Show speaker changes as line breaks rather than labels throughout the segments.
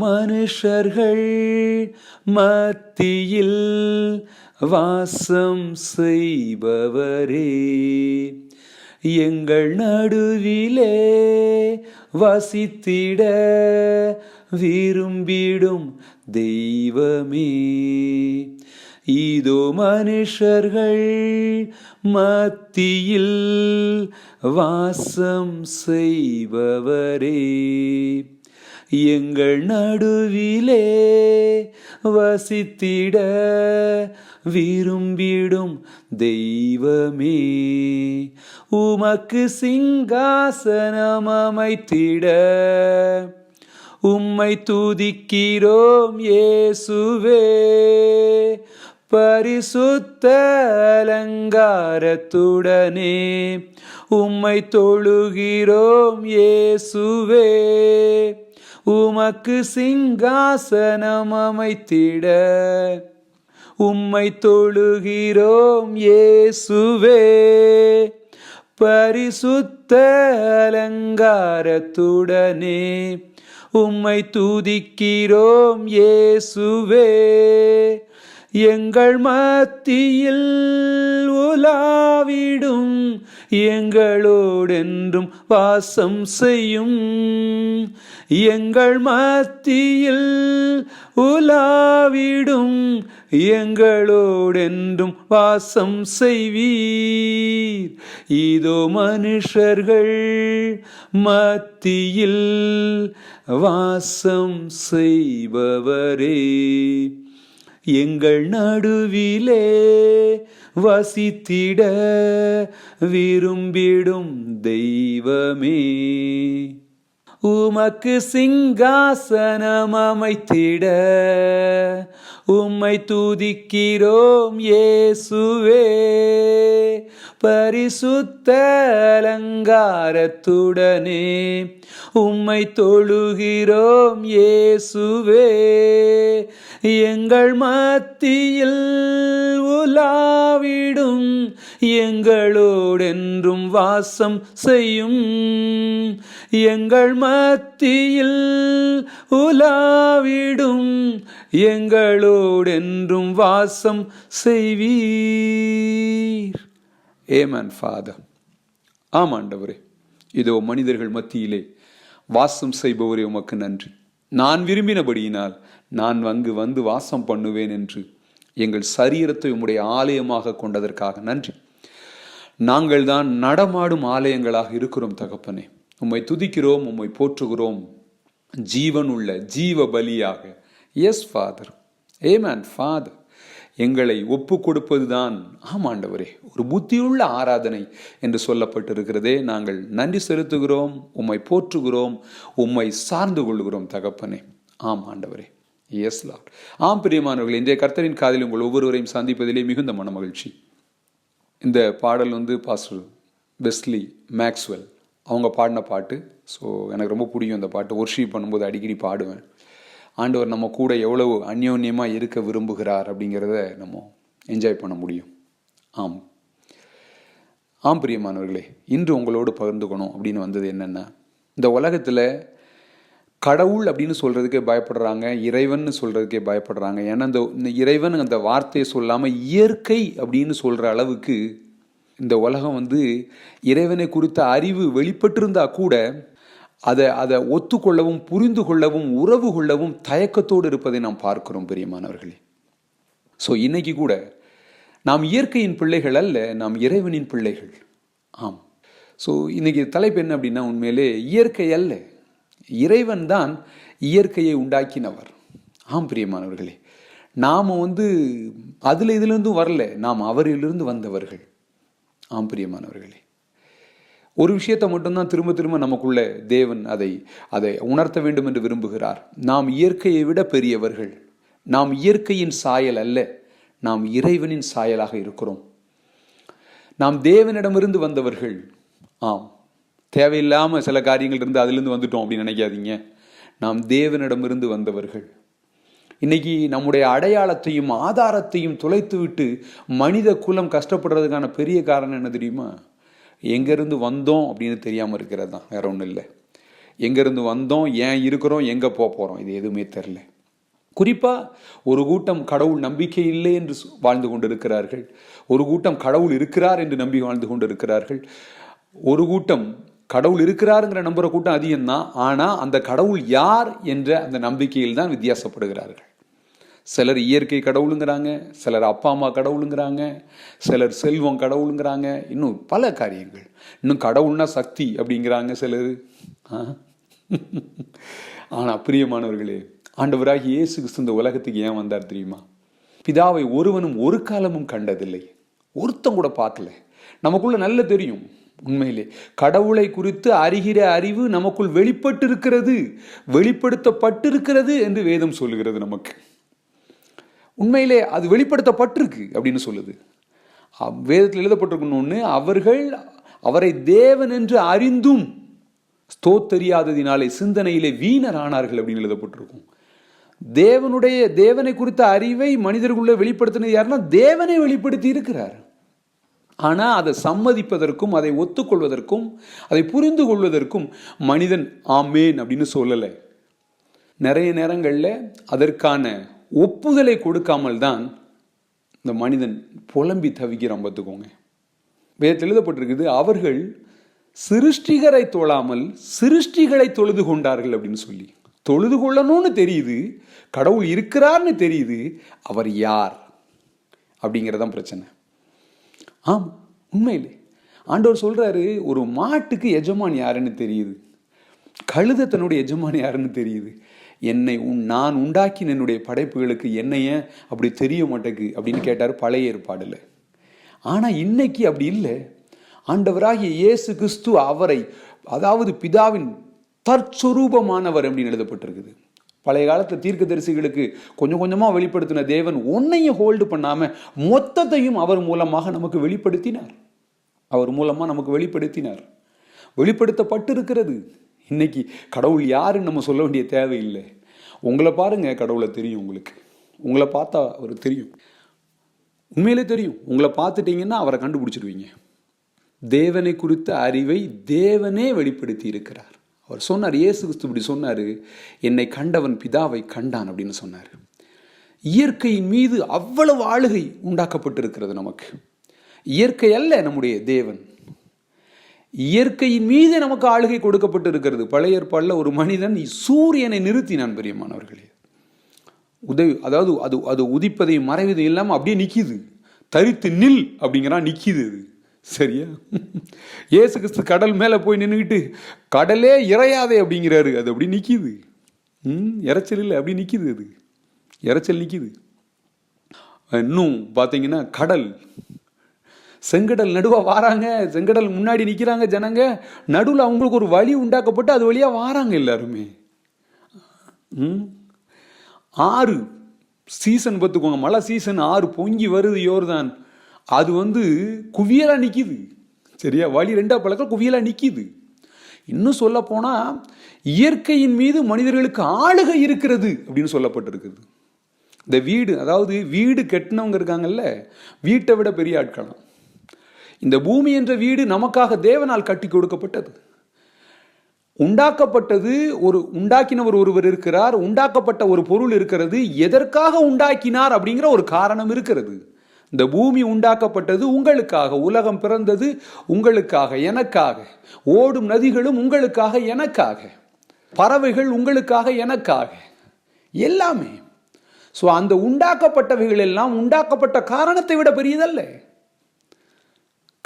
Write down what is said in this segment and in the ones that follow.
மனுஷர்கள் மத்தியில் வாசம் செய்பவரே. எங்கள் நடுவிலே வசித்திட விரும்பிடும் தெய்வமே. இதோ மனுஷர்கள் மத்தியில் வாசம் செய்பவரே. எங்கள் நடுவிலே வசித்திட விரும்பிடும் தெய்வமே. உமக்கு சிங்காசனம் அமைத்திட உம்மை துதிக்கிறோம் இயேசுவே. பரிசுத்த அலங்காரத்துடனே உம்மை தொழுகிறோம் இயேசுவே. உமக்கு சிங்காசனம் அமைத்திட. உம்மை தொழுகிறோம் இயேசுவே. பரிசுத்த அலங்காரத்துடனே உம்மை துதிக்கிறோம் இயேசுவே. எங்கள் மத்தியில் உலாவிடும் எங்களோடென்றும் வாசம் செய்யும். எங்கள் மத்தியில் உலாவிடும் எங்களோடென்றும் வாசம் செய்வீர். இதோ மனுஷர்கள் மத்தியில் வாசம் செய்பவரே. எங்கள் நடுவிலே வசித்திட விரும்பிடும் தெய்வமே. உமக்கு சிங்காசனம் அமைத்திட. உம்மை துதிக்கிறோம் இயேசுவே. பரிசுத்த அலங்காரத்துடனே உம்மை தொழுகிறோம் இயேசுவே. எங்கள் மத்தியில் உலாவிடும் எங்களோடென்றும் வாசம் செய்யும். எங்கள் மத்தியில் உலாவிடும் எங்களோடென்றும் வாசம் செய்வீர். ஏமன் ஃபாதர் ஆமாண்டவரே இதோ மனிதர்கள் மத்தியிலே வாசம் செய்பவரே உமக்கு நன்றி. நான் விரும்பினபடியினால் நான் அங்கு வந்து வாசம் பண்ணுவேன் என்று எங்கள் சரீரத்தை உம்முடைய ஆலயமாக கொண்டதற்காக நன்றி. நாங்கள் தான் நடமாடும் ஆலயங்களாக இருக்கிறோம் தகப்பனே. உம்மை துதிக்கிறோம் உம்மை போற்றுகிறோம். ஜீவன் உள்ள ஜீவ பலியாக எஸ் ஃபாதர் ஏமேன் ஃபாதர் எங்களை ஒப்பு கொடுப்பதுதான். ஆமாண்டவரே ஒரு புத்தியுள்ள ஆராதனை என்று சொல்லப்பட்டிருக்கிறதே. நாங்கள் நன்றி செலுத்துகிறோம் உம்மை போற்றுகிறோம் உம்மை சார்ந்து கொள்கிறோம் தகப்பனே. ஆம் ஆண்டவரே. எஸ் லார்ட் ஆம் பிரியமானவர்கள் இன்றைய கர்த்தரின் காதில் உங்கள் ஒவ்வொருவரையும் சந்திப்பதிலே மிகுந்த மன மகிழ்ச்சி இந்த பாடல் வந்து பாஸ்டர் பெஸ்லி மேக்ஸ்வெல் அவங்க பாடின பாட்டு. ஸோ எனக்கு ரொம்ப பிடிக்கும் அந்த பாட்டு. ஒர்ஷிப் பண்ணும்போது அடிக்கடி பாடுவேன். ஆண்டவர் நம்ம கூட எவ்வளவு அந்யோன்யமாக இருக்க விரும்புகிறார் அப்படிங்கிறத நம்ம என்ஜாய் பண்ண முடியும். ஆம். ஆம் பிரியமானவர்களே இன்று உங்களோடு பகிர்ந்துக்கணும் அப்படின்னு வந்தது என்னென்னா இந்த உலகத்தில் கடவுள் அப்படின்னு சொல்கிறதுக்கே பயப்படுறாங்க இறைவன் சொல்கிறதுக்கே பயப்படுறாங்க. ஏன்னா இந்த இந்த இறைவன் அந்த வார்த்தையை சொல்லாமல் இயற்கை அப்படின்னு சொல்கிற அளவுக்கு இந்த உலகம் வந்து இறைவனை குறித்த அறிவு வெளிப்பட்டிருந்தா கூட அதை அதை ஒத்துக்கொள்ளவும் புரிந்து கொள்ளவும் உறவு கொள்ளவும் தயக்கத்தோடு இருப்பதை நாம் பார்க்கிறோம் பெரியமானவர்களே. ஸோ இன்னைக்கு கூட நாம் இயற்கையின் பிள்ளைகள் அல்ல நாம் இறைவனின் பிள்ளைகள். ஆம். ஸோ இன்னைக்கு தலைப்பு என்ன அப்படின்னா உண்மையிலே இயற்கை அல்ல. இறைவன் தான் இயற்கையை உண்டாக்கினவர். ஆம் பிரியமானவர்களே. நாம் வந்து அதில் இதுலேருந்தும் வரல. நாம் அவரிலிருந்து வந்தவர்கள். ஆம் பிரியமானவர்களே. ஒரு விஷயத்தை மட்டும்தான் திரும்ப திரும்ப நமக்குள்ள தேவன் அதை அதை உணர்த்த வேண்டும் என்று விரும்புகிறார். நாம் இயற்கையை விட பெரியவர்கள். நாம் இயற்கையின் சாயல் அல்ல நாம் இறைவனின் சாயலாக இருக்கிறோம். நாம் தேவனிடமிருந்து வந்தவர்கள். ஆம் தேவையில்லாமல் சில காரியங்கள் இருந்து அதிலிருந்து வந்துட்டோம் அப்படின்னு நினைக்காதீங்க. நாம் தேவனிடமிருந்து வந்தவர்கள். இன்னைக்கு நம்முடைய அடையாளத்தையும் ஆதாரத்தையும் தொலைத்து விட்டு மனித குலம் கஷ்டப்படுறதுக்கான பெரிய காரணம் என்ன தெரியுமா? எங்கேருந்து வந்தோம் அப்படின்னு தெரியாமல் இருக்கிறது தான். வேற ஒன்றும் இல்லை. எங்கேருந்து வந்தோம் ஏன் இருக்கிறோம் எங்கே போக போகிறோம் இது எதுவுமே தெரில குறிப்பாக ஒரு கூட்டம் கடவுள் நம்பிக்கை இல்லை என்று வாழ்ந்து கொண்டிருக்கிறார்கள். ஒரு கூட்டம் கடவுள் இருக்கிறார் என்று நம்பி வாழ்ந்து கொண்டிருக்கிறார்கள். ஒரு கூட்டம் கடவுள் இருக்கிறாருங்கிற நம்புகிற கூட்டம் அதிகம்தான். ஆனால் அந்த கடவுள் யார் என்ற அந்த நம்பிக்கையில் தான் வித்தியாசப்படுகிறார்கள். சிலர் இயற்கை கடவுளுங்கிறாங்க சிலர் அப்பா அம்மா கடவுளுங்கிறாங்க சிலர் செல்வம் கடவுளுங்கிறாங்க. இன்னும் பல காரியங்கள். இன்னும் கடவுள்னா சக்தி அப்படிங்கிறாங்க சிலர். ஆனால் பிரியமானவர்களே ஆண்டவராகி இயேசு கிறிஸ்து இந்த உலகத்துக்கு ஏன் வந்தார் தெரியுமா? பிதாவை ஒருவனும் ஒரு காலமும் கண்டதில்லை. ஒருத்தம் கூட பார்க்கல. நமக்குள்ள நல்ல தெரியும். உண்மையிலே கடவுளை குறித்து அறிகிற அறிவு நமக்குள் வெளிப்பட்டிருக்கிறது வெளிப்படுத்தப்பட்டிருக்கிறது என்று வேதம் சொல்லுகிறது நமக்கு. உண்மையிலே அது வெளிப்படுத்தப்பட்டிருக்கு அப்படின்னு சொல்லுது. வேதத்தில் எழுதப்பட்டிருக்கணும் ஒன்று அவர்கள் அவரை தேவன் என்று அறிந்தும் ஸ்தோத்தரியாததினாலே சிந்தனையிலே வீணர் ஆனார்கள் அப்படின்னு எழுதப்பட்டிருக்கும். தேவனுடைய தேவனை குறித்த அறிவை மனிதர்களுள்ள வெளிப்படுத்தினது யாருன்னா தேவனை வெளிப்படுத்தி இருக்கிறார். ஆனால் அதை சம்மதிப்பதற்கும் அதை ஒத்துக்கொள்வதற்கும் அதை புரிந்து கொள்வதற்கும் மனிதன் ஆமேன் அப்படின்னு சொல்லலை. நிறைய நேரங்களில் அதற்கான ஒப்புதலை கொடுக்காமல் தான் இந்த மனிதன் புலம்பி தவிக்கிறான் பார்த்துக்கோங்க. வேதத்தில் எழுதப்பட்டிருக்குது அவர்கள் சிருஷ்டிகரை தொழாமல் சிருஷ்டிகளை தொழுது கொண்டார்கள் அப்படின்னு சொல்லி. தொழுது கொள்ளணும்னு தெரியுது கடவுள் இருக்கிறார்னு தெரியுது அவர் யார் அப்படிங்கிறதான் பிரச்சனை. ஆம் உண்மையிலே. ஆண்டவர் சொல்கிறாரு ஒரு மாட்டுக்கு எஜமான் யாருன்னு தெரியுது. கழுத தன்னுடைய எஜமானி யாருன்னு தெரியுது? என்னை உன் நான் உண்டாக்கின என்னுடைய படைப்புகளுக்கு என்னை ஏன் அப்படி தெரிய மாட்டேக்கு அப்படின்னு கேட்டார் பழைய ஏற்பாடில். ஆனால் இன்னைக்கு அப்படி இல்லை. ஆண்டவராகிய இயேசு கிறிஸ்து அவரை அதாவது பிதாவின் தற்சொரூபமானவர் அப்படின்னு எழுதப்பட்டிருக்குது. பழைய காலத்து தீர்க்க தரிசிகளுக்கு கொஞ்சம் கொஞ்சமாக வெளிப்படுத்தின தேவன் ஒன்னையும் ஹோல்டு பண்ணாமல் மொத்தத்தையும் அவர் மூலமாக நமக்கு வெளிப்படுத்தினார். அவர் மூலமாக நமக்கு வெளிப்படுத்தினார். வெளிப்படுத்தப்பட்டிருக்கிறது. இன்னைக்கு கடவுள் யாருன்னு நம்ம சொல்ல வேண்டிய தேவையில்லை. உங்களை பாருங்க கடவுளை தெரியும் உங்களுக்கு. உங்களை பார்த்தா அவர் தெரியும். உண்மையிலே தெரியும். உங்களை பார்த்துட்டீங்கன்னா அவரை கண்டுபிடிச்சிடுவீங்க தேவனை குறித்த அறிவை தேவனே வெளிப்படுத்தி இருக்கிறார். அவர் சொன்னார் இயேசு கிறிஸ்து இப்படி சொன்னார் என்னை கண்டவன் பிதாவை கண்டான் அப்படின்னு சொன்னார். இயற்கையின் மீது அவ்வளவு ஆளுகை உண்டாக்கப்பட்டிருக்கிறது நமக்கு. இயற்கை அல்ல நம்முடைய தேவன். இயற்கையின் மீது நமக்கு ஆளுகை கொடுக்கப்பட்டு இருக்கிறது பழைய ஏற்பாடில் ஒரு மனிதன் சூரியனை நிறுத்தினான் பெரியமானவர்களே. உதவி அதாவது அது அது உதிப்பதையும் மறைவதையும் இல்லாமல் அப்படியே நிற்கிது தரித்து நில் அப்படிங்கிறான் நிற்கிது அது. சரியா? ஏசு கிறிஸ்து கடல் மேலே போய் நின்றுக்கிட்டு கடலே இறையாதே அப்படிங்கிறாரு. அது அப்படி நிற்கிது ம் இறைச்சல் இல்லை அப்படி நிற்கிது அது. இறைச்சல் நிற்கிது இன்னும் பார்த்தீங்கன்னா கடல். செங்கடல் நடுவாக வாராங்க. செங்கடல் முன்னாடி நிற்கிறாங்க ஜனங்க. நடுவில் அவங்களுக்கு ஒரு வழி உண்டாக்கப்பட்டு அது வழியாக வாராங்க எல்லாருமே. ஆறு சீசன் பார்த்துக்கோங்க. மழை சீசன் ஆறு பொங்கி வருது யோர்தான். அது வந்து குவியலாக நிற்கிது சரியா? வழி ரெண்டா பழக்கம் குவியலாக நிற்கிது இன்னும் சொல்ல போனால் இயற்கையின் மீது மனிதர்களுக்கு ஆளுகை இருக்கிறது அப்படின்னு சொல்லப்பட்டிருக்குது. இந்த வீடு அதாவது வீடு கட்டினவங்க இருக்காங்கல்ல வீட்டை விட பெரிய ஆட்களாம் இந்த பூமி என்ற வீடு நமக்காக தேவனால் கட்டி கொடுக்கப்பட்டது. உண்டாக்கப்பட்டது ஒரு உண்டாக்கினவர் ஒருவர் இருக்கிறார் உண்டாக்கப்பட்ட ஒரு பொருள் இருக்கிறது எதற்காக உண்டாக்கினார் அப்படிங்கிற ஒரு காரணம் இருக்கிறது. இந்த பூமி உண்டாக்கப்பட்டது உங்களுக்காக உலகம் பிறந்தது உங்களுக்காக எனக்காக. ஓடும் நதிகளும் உங்களுக்காக எனக்காக. பறவைகள் உங்களுக்காக எனக்காக. எல்லாமே. ஸோ அந்த உண்டாக்கப்பட்டவைகள் எல்லாம் உண்டாக்கப்பட்ட காரணத்தை விட பெரியதல்ல.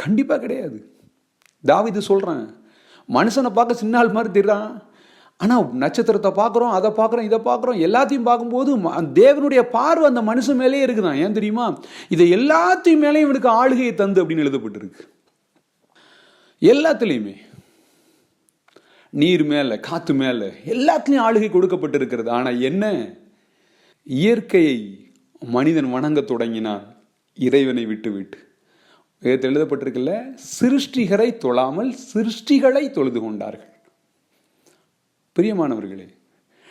கண்டிப்பாக கிடையாது. தாவிது சொல்கிறேன் மனுஷனை பார்க்க சின்ன ஆள் மாதிரி தெரிறான் ஆனால் நட்சத்திரத்தை பார்க்குறோம் அதை பார்க்குறோம் இதை பார்க்குறோம் எல்லாத்தையும் பார்க்கும்போது தேவனுடைய பார்வை அந்த மனுஷன் மேலேயே இருக்குதான். ஏன் தெரியுமா? இதை எல்லாத்தையும் மேலேயும் இவனுக்கு ஆளுகையை தந்து அப்படின்னு எழுதப்பட்டிருக்கு. எல்லாத்துலேயுமே நீர் மேலே காற்று மேலே எல்லாத்துலேயும் ஆளுகை கொடுக்கப்பட்டிருக்கிறது. ஆனால் என்ன? இயற்கையை மனிதன் வணங்க தொடங்கினான் இறைவனை விட்டு விட்டு வேதத்தில் எழுதப்பட்டிருக்குல்ல? சிருஷ்டிகரை தொழாமல் சிருஷ்டிகளை தொழுது கொண்டார்கள். பிரியமானவர்களே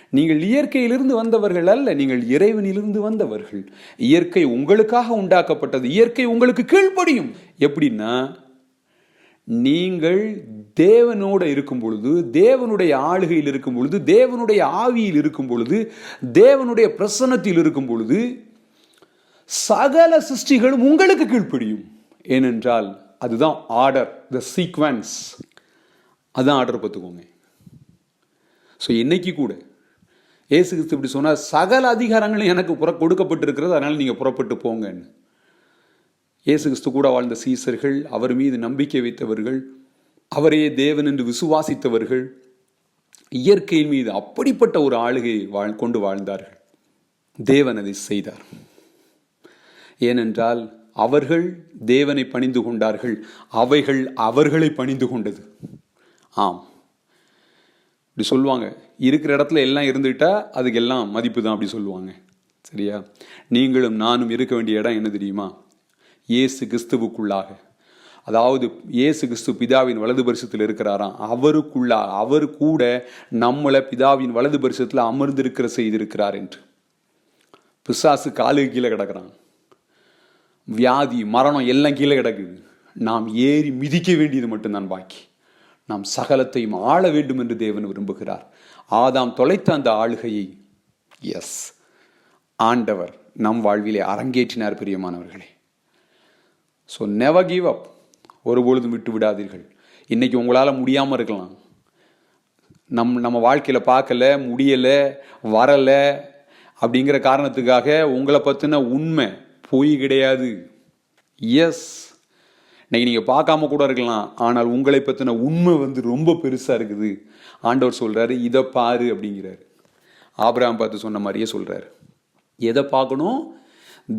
நீங்கள் இயற்கையிலிருந்து வந்தவர்கள் அல்ல நீங்கள் இறைவனிலிருந்து வந்தவர்கள். இயற்கை உங்களுக்காக உண்டாக்கப்பட்டது இயற்கை உங்களுக்கு கீழ்ப்படியும். எப்படின்னா நீங்கள் தேவனோடு இருக்கும் பொழுது தேவனுடைய ஆளுகையில் இருக்கும் பொழுது தேவனுடைய ஆவியில் இருக்கும் பொழுது தேவனுடைய பிரசன்னத்தில் இருக்கும் பொழுது சகல சிருஷ்டிகளும் உங்களுக்கு கீழ்ப்படியும். ஏனென்றால் அதுதான் ஆர்டர் த சீக்வன்ஸ் அதான் ஆர்டர் பார்த்துக்கோங்க. ஸோ இன்னைக்கு கூட ஏசு கிறிஸ்து இப்படி சொன்னால் சகல அதிகாரங்களும் எனக்கு புற கொடுக்கப்பட்டிருக்கிறது அதனால் நீங்கள் புறப்பட்டு போங்கன்னு. இயேசு கிறிஸ்து கூட வாழ்ந்த சீசர்கள் அவர் மீது நம்பிக்கை வைத்தவர்கள் அவரையே தேவன் என்று விசுவாசித்தவர்கள் இயற்கையின் மீது அப்படிப்பட்ட ஒரு ஆளுகையை வாழ் கொண்டு வாழ்ந்தார்கள். தேவன் அதை செய்தார். ஏனென்றால் அவர்கள் தேவனை பணிந்து கொண்டார்கள். அவைகள் அவர்களை பணிந்து கொண்டது. ஆம். இப்படி சொல்லுவாங்க. இருக்கிற இடத்துல எல்லாம் இருந்துட்டா அதுக்கு எல்லாம் மதிப்பு தான் அப்படி சொல்லுவாங்க. சரியா? நீங்களும் நானும் இருக்க வேண்டிய இடம் என்ன தெரியுமா? இயேசு கிறிஸ்துவுக்குள்ளாக. அதாவது இயேசு கிறிஸ்து பிதாவின் வலது பரிசத்தில் இருக்கிறாராம். அவருக்குள்ளா அவர் கூட நம்மளை பிதாவின் வலது பரிசத்தில் அமர்ந்திருக்கிற செய்திருக்கிறார் என்று. பிசாசு காலுக்கு கீழே கிடக்கிறான். வியாதி மரணம் எல்லாம் கீழே கிடக்குது. நாம் ஏறி மிதிக்க வேண்டியது மட்டும்தான் பாக்கி. நாம் சகலத்தையும் ஆள வேண்டும் என்று தேவன் விரும்புகிறார். ஆதாம் தொலைத்த அந்த ஆளுகையை எஸ் ஆண்டவர் நம் வாழ்விலே அரங்கேற்றினார் பிரியமானவர்களே. ஸோ நெவர் கிவ் அப் ஒருபொழுதும் விட்டு விடாதீர்கள். இன்றைக்கி உங்களால் முடியாமல் இருக்கலாம். நம் நம்ம வாழ்க்கையில் பார்க்கல முடியலை வரலை அப்படிங்கிற காரணத்துக்காக உங்களை பற்றின உண்மை பொய் கிடையாது. எஸ் இன்னைக்கு நீங்கள் பார்க்காம கூட இருக்கலாம். ஆனால் உங்களை பற்றின உண்மை வந்து ரொம்ப பெருசாக இருக்குது. ஆண்டவர் சொல்கிறாரு இதை பாரு அப்படிங்கிறாரு. ஆபிராம் பார்த்து சொன்ன மாதிரியே சொல்கிறாரு எதை பார்க்கணும்?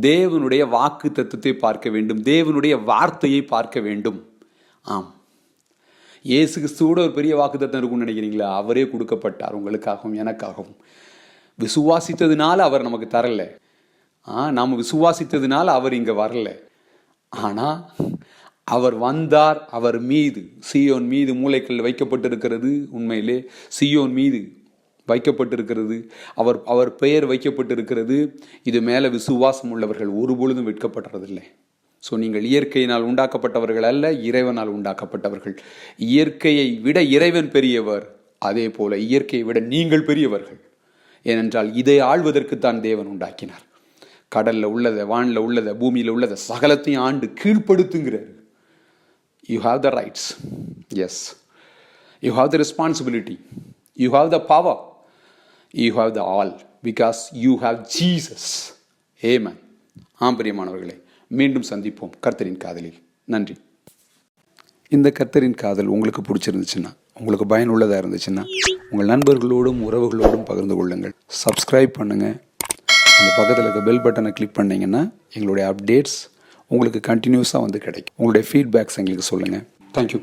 தேவனுடைய வாக்கு தத்துவத்தை பார்க்க வேண்டும். தேவனுடைய வார்த்தையை பார்க்க வேண்டும். ஆம். இயேசு கிறிஸ்துவோட ஒரு பெரிய வாக்கு தத்துவம் இருக்கும்னு நினைக்கிறீங்களா? அவரே கொடுக்கப்பட்டார் உங்களுக்காகவும் எனக்காகவும். விசுவாசித்ததுனால அவர் நமக்கு தரலை. நாம் விசுவாசித்ததினால் அவர் இங்கே வரல. ஆனால் அவர் வந்தார் அவர் மீது. சியோன் மீது மூளைக்கல் வைக்கப்பட்டிருக்கிறது உண்மையிலே. சியோன் மீது வைக்கப்பட்டிருக்கிறது அவர் அவர் பெயர் வைக்கப்பட்டிருக்கிறது. இது மேலே விசுவாசம் உள்ளவர்கள் ஒருபொழுதும் வெட்கப்படுறதில்லை. ஸோ நீங்கள் இயற்கையினால் உண்டாக்கப்பட்டவர்கள் அல்ல இறைவனால் உண்டாக்கப்பட்டவர்கள். இயற்கையை விட இறைவன் பெரியவர் அதே போல இயற்கையை விட நீங்கள் பெரியவர்கள். ஏனென்றால் இதை ஆள்வதற்குத்தான் தேவன் உண்டாக்கினார். கடலில் உள்ளதை வானில் உள்ளதை பூமியில் உள்ளதை சகலத்தையும் ஆண்டு கீழ்ப்படுத்துங்கிறார். You have the rights yes you have the responsibility you have the power you have the all because you have Jesus amen ஆம் பிரியமானவர்களே மீண்டும் சந்திப்போம் கர்த்தரின் காதலில். நன்றி. இந்த கர்த்தரின் காதல் உங்களுக்கு பிடிச்சிருந்துச்சுன்னா உங்களுக்கு பயனுள்ளதாக இருந்துச்சுன்னா உங்கள் நண்பர்களோடும் உறவுகளோடும் பகிர்ந்து கொள்ளுங்கள். சப்ஸ்கிரைப் பண்ணுங்கள் அந்த பக்கத்தில் இருக்க பெல் பட்டனை கிளிக் பண்ணிங்கன்னா எங்களுடைய அப்டேட்ஸ் உங்களுக்கு கண்டினியூஸாக வந்து கிடைக்கும். உங்களுடைய ஃபீட்பேக்ஸ் எங்களுக்கு சொல்லுங்கள் தேங்க்யூ